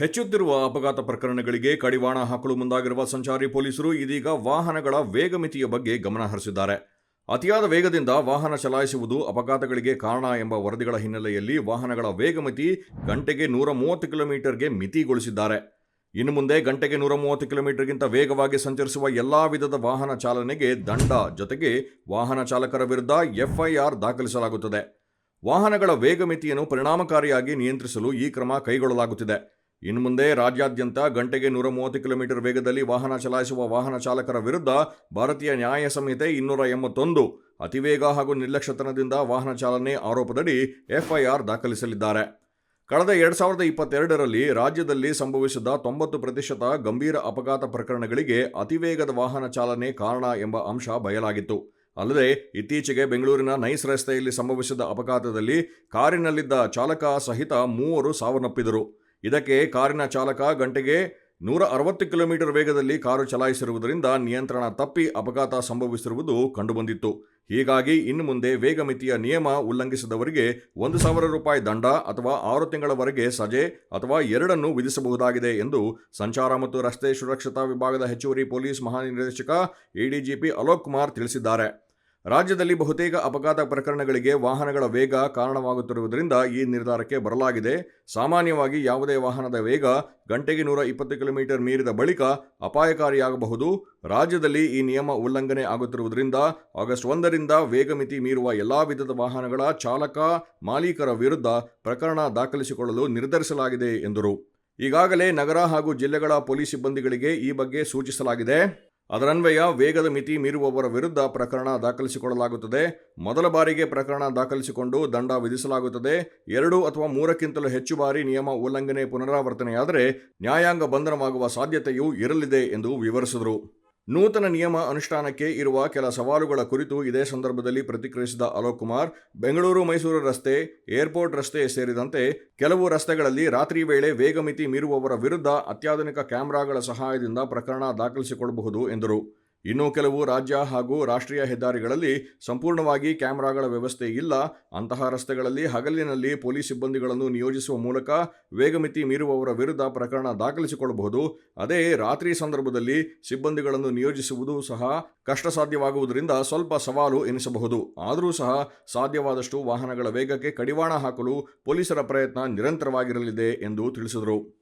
ಹೆಚ್ಚುತ್ತಿರುವ ಅಪಘಾತ ಪ್ರಕರಣಗಳಿಗೆ ಕಡಿವಾಣ ಹಾಕಲು ಮುಂದಾಗಿರುವ ಸಂಚಾರಿ ಪೊಲೀಸರು ಇದೀಗ ವಾಹನಗಳ ವೇಗಮಿತಿಯ ಬಗ್ಗೆ ಗಮನ ಹರಿಸಿದ್ದಾರೆ. ಅತಿಯಾದ ವೇಗದಿಂದ ವಾಹನ ಚಲಾಯಿಸುವುದು ಅಪಘಾತಗಳಿಗೆ ಕಾರಣ ಎಂಬ ವರದಿಗಳ ಹಿನ್ನೆಲೆಯಲ್ಲಿ ವಾಹನಗಳ ವೇಗಮಿತಿ ಗಂಟೆಗೆ ನೂರ ಮೂವತ್ತು ಕಿಲೋಮೀಟರ್ಗೆ ಮಿತಿಗೊಳಿಸಿದ್ದಾರೆ. ಇನ್ನು ಮುಂದೆ ಗಂಟೆಗೆ ನೂರ ಮೂವತ್ತು ಕಿಲೋಮೀಟರ್ಗಿಂತ ವೇಗವಾಗಿ ಸಂಚರಿಸುವ ಎಲ್ಲಾ ವಿಧದ ವಾಹನ ಚಾಲನೆಗೆ ದಂಡ, ಜೊತೆಗೆ ವಾಹನ ಚಾಲಕರ ವಿರುದ್ಧ ಎಫ್ಐಆರ್ ದಾಖಲಿಸಲಾಗುತ್ತದೆ. ವಾಹನಗಳ ವೇಗಮಿತಿಯನ್ನು ಪರಿಣಾಮಕಾರಿಯಾಗಿ ನಿಯಂತ್ರಿಸಲು ಈ ಕ್ರಮ ಕೈಗೊಳ್ಳಲಾಗುತ್ತಿದೆ. ಇನ್ನು ಮುಂದೆ ರಾಜ್ಯಾದ್ಯಂತ ಗಂಟೆಗೆ ನೂರ ಮೂವತ್ತು ಕಿಲೋಮೀಟರ್ ವೇಗದಲ್ಲಿ ವಾಹನ ಚಲಾಯಿಸುವ ವಾಹನ ಚಾಲಕರ ವಿರುದ್ಧ ಭಾರತೀಯ ನ್ಯಾಯ ಸಂಹಿತೆ ಇನ್ನೂರ ಎಂಬತ್ತೊಂದು. ಅತಿವೇಗ ಹಾಗೂ ನಿರ್ಲಕ್ಷ್ಯತನದಿಂದ ವಾಹನ ಚಾಲನೆ ಆರೋಪದಡಿ ಎಫ್ಐಆರ್ ದಾಖಲಿಸಲಿದ್ದಾರೆ. ಕಳೆದ ಎರಡು ಸಾವಿರದ ಇಪ್ಪತ್ತೆರಡರಲ್ಲಿ ರಾಜ್ಯದಲ್ಲಿ ಸಂಭವಿಸಿದ ತೊಂಬತ್ತು ಪ್ರತಿಶತ ಗಂಭೀರ ಅಪಘಾತ ಪ್ರಕರಣಗಳಿಗೆ ಅತಿವೇಗದ ವಾಹನ ಚಾಲನೆ ಕಾರಣ ಎಂಬ ಅಂಶ ಬಯಲಾಗಿತ್ತು. ಅಲ್ಲದೆ, ಇತ್ತೀಚೆಗೆ ಬೆಂಗಳೂರಿನ ನೈಸ್ ರಸ್ತೆಯಲ್ಲಿ ಸಂಭವಿಸಿದ ಅಪಘಾತದಲ್ಲಿ ಕಾರಿನಲ್ಲಿದ್ದ ಚಾಲಕ ಸಹಿತ ಮೂವರು ಸಾವನ್ನಪ್ಪಿದರು. ಇದಕ್ಕೆ ಕಾರಿನ ಚಾಲಕ ಗಂಟೆಗೆ ನೂರ ಅರವತ್ತು ಕಿಲೋಮೀಟರ್ ವೇಗದಲ್ಲಿ ಕಾರು ಚಲಾಯಿಸಿರುವುದರಿಂದ ನಿಯಂತ್ರಣ ತಪ್ಪಿ ಅಪಘಾತ ಸಂಭವಿಸಿರುವುದು ಕಂಡುಬಂದಿತ್ತು. ಹೀಗಾಗಿ ಇನ್ನು ಮುಂದೆ ವೇಗ ಮಿತಿಯ ನಿಯಮ ಉಲ್ಲಂಘಿಸಿದವರಿಗೆ ಒಂದು ಸಾವಿರ ರೂಪಾಯಿ ದಂಡ ಅಥವಾ ಆರು ತಿಂಗಳವರೆಗೆ ಸಜೆ ಅಥವಾ ಎರಡನ್ನು ವಿಧಿಸಬಹುದಾಗಿದೆ ಎಂದು ಸಂಚಾರ ಮತ್ತು ರಸ್ತೆ ಸುರಕ್ಷತಾ ವಿಭಾಗದ ಹೆಚ್ಚುವರಿ ಪೊಲೀಸ್ ಮಹಾನಿರ್ದೇಶಕ ಎಡಿಜಿಪಿ ಅಲೋಕ್ ಕುಮಾರ್ ತಿಳಿಸಿದ್ದಾರೆ. ರಾಜ್ಯದಲ್ಲಿ ಬಹುತೇಕ ಅಪಘಾತ ಪ್ರಕರಣಗಳಿಗೆ ವಾಹನಗಳ ವೇಗ ಕಾರಣವಾಗುತ್ತಿರುವುದರಿಂದ ಈ ನಿರ್ಧಾರಕ್ಕೆ ಬರಲಾಗಿದೆ. ಸಾಮಾನ್ಯವಾಗಿ ಯಾವುದೇ ವಾಹನದ ವೇಗ ಗಂಟೆಗೆ ನೂರ ಇಪ್ಪತ್ತು ಕಿಲೋಮೀಟರ್ ಮೀರಿದ ಬಳಿಕ ಅಪಾಯಕಾರಿಯಾಗಬಹುದು. ರಾಜ್ಯದಲ್ಲಿ ಈ ನಿಯಮ ಉಲ್ಲಂಘನೆ ಆಗುತ್ತಿರುವುದರಿಂದ ಆಗಸ್ಟ್ ಒಂದರಿಂದ ವೇಗ ಮಿತಿ ಮೀರುವ ಎಲ್ಲಾ ವಿಧದ ವಾಹನಗಳ ಚಾಲಕ, ಮಾಲೀಕರ ವಿರುದ್ಧ ಪ್ರಕರಣ ದಾಖಲಿಸಿಕೊಳ್ಳಲು ನಿರ್ಧರಿಸಲಾಗಿದೆ ಎಂದರು. ಈಗಾಗಲೇ ನಗರ ಹಾಗೂ ಜಿಲ್ಲೆಗಳ ಪೊಲೀಸ್ ಸಿಬ್ಬಂದಿಗಳಿಗೆ ಈ ಬಗ್ಗೆ ಸೂಚಿಸಲಾಗಿದೆ. ಅದರನ್ವಯ ವೇಗದ ಮಿತಿ ಮೀರುವವರ ವಿರುದ್ಧ ಪ್ರಕರಣ ದಾಖಲಿಸಿಕೊಳ್ಳಲಾಗುತ್ತದೆ. ಮೊದಲ ಬಾರಿಗೆ ಪ್ರಕರಣ ದಾಖಲಿಸಿಕೊಂಡು ದಂಡ ವಿಧಿಸಲಾಗುತ್ತದೆ. ಎರಡು ಅಥವಾ ಮೂರಕ್ಕಿಂತಲೂ ಹೆಚ್ಚು ಬಾರಿ ನಿಯಮ ಉಲ್ಲಂಘನೆ ಪುನರಾವರ್ತನೆಯಾದರೆ ನ್ಯಾಯಾಂಗ ಬಂಧನವಾಗುವ ಸಾಧ್ಯತೆಯೂ ಇರಲಿದೆ ಎಂದು ವಿವರಿಸಿದರು. ನೂತನ ನಿಯಮ ಅನುಷ್ಠಾನಕ್ಕೆ ಇರುವ ಕೆಲ ಸವಾಲುಗಳ ಕುರಿತು ಇದೇ ಸಂದರ್ಭದಲ್ಲಿ ಪ್ರತಿಕ್ರಿಯಿಸಿದ ಅಲೋಕ್ ಕುಮಾರ್, ಬೆಂಗಳೂರು ಮೈಸೂರು ರಸ್ತೆ, ಏರ್ಪೋರ್ಟ್ ರಸ್ತೆ ಸೇರಿದಂತೆ ಕೆಲವು ರಸ್ತೆಗಳಲ್ಲಿ ರಾತ್ರಿ ವೇಳೆ ವೇಗಮಿತಿ ಮೀರುವವರ ವಿರುದ್ಧ ಅತ್ಯಾಧುನಿಕ ಕ್ಯಾಮೆರಾಗಳ ಸಹಾಯದಿಂದ ಪ್ರಕರಣ ದಾಖಲಿಸಿಕೊಳ್ಳಬಹುದು ಎಂದರು. ಇನ್ನು ಕೆಲವು ರಾಜ್ಯ ಹಾಗೂ ರಾಷ್ಟ್ರೀಯ ಹೆದ್ದಾರಿಗಳಲ್ಲಿ ಸಂಪೂರ್ಣವಾಗಿ ಕ್ಯಾಮೆರಾಗಳ ವ್ಯವಸ್ಥೆ ಇಲ್ಲ. ಅಂತಹ ರಸ್ತೆಗಳಲ್ಲಿ ಹಗಲಿನಲ್ಲಿ ಪೊಲೀಸ್ ಸಿಬ್ಬಂದಿಗಳನ್ನು ನಿಯೋಜಿಸುವ ಮೂಲಕ ವೇಗಮಿತಿ ಮೀರುವವರ ವಿರುದ್ಧ ಪ್ರಕರಣ ದಾಖಲಿಸಿಕೊಳ್ಳಬಹುದು. ಅದೇ ರಾತ್ರಿ ಸಂದರ್ಭದಲ್ಲಿ ಸಿಬ್ಬಂದಿಗಳನ್ನು ನಿಯೋಜಿಸುವುದು ಸಹ ಕಷ್ಟ ಸಾಧ್ಯವಾಗುವುದರಿಂದ ಸ್ವಲ್ಪ ಸವಾಲು ಎನಿಸಬಹುದು. ಆದರೂ ಸಹ ಸಾಧ್ಯವಾದಷ್ಟು ವಾಹನಗಳ ವೇಗಕ್ಕೆ ಕಡಿವಾಣ ಹಾಕಲು ಪೊಲೀಸರ ಪ್ರಯತ್ನ ನಿರಂತರವಾಗಿರಲಿದೆ ಎಂದು ತಿಳಿಸಿದರು.